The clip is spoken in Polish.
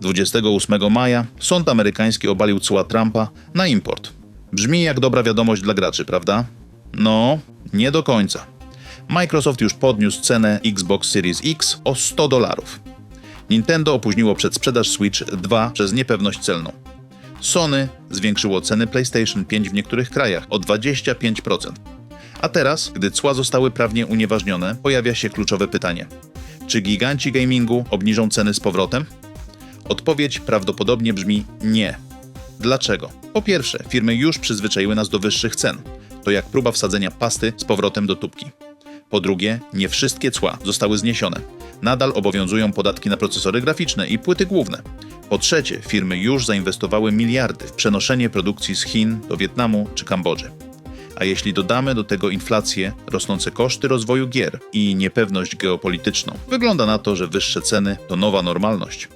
28 maja sąd amerykański obalił cła Trumpa na import. Brzmi jak dobra wiadomość dla graczy, prawda? No, nie do końca. Microsoft już podniósł cenę Xbox Series X o 100 dolarów. Nintendo opóźniło przedsprzedaż Switch 2 przez niepewność celną. Sony zwiększyło ceny PlayStation 5 w niektórych krajach o 25%. A teraz, gdy cła zostały prawnie unieważnione, pojawia się kluczowe pytanie: czy giganci gamingu obniżą ceny z powrotem? Odpowiedź prawdopodobnie brzmi nie. Dlaczego? Po pierwsze, firmy już przyzwyczaiły nas do wyższych cen. To jak próba wsadzenia pasty z powrotem do tubki. Po drugie, nie wszystkie cła zostały zniesione. Nadal obowiązują podatki na procesory graficzne i płyty główne. Po trzecie, firmy już zainwestowały miliardy w przenoszenie produkcji z Chin do Wietnamu czy Kambodży. A jeśli dodamy do tego inflację, rosnące koszty rozwoju gier i niepewność geopolityczną, wygląda na to, że wyższe ceny to nowa normalność.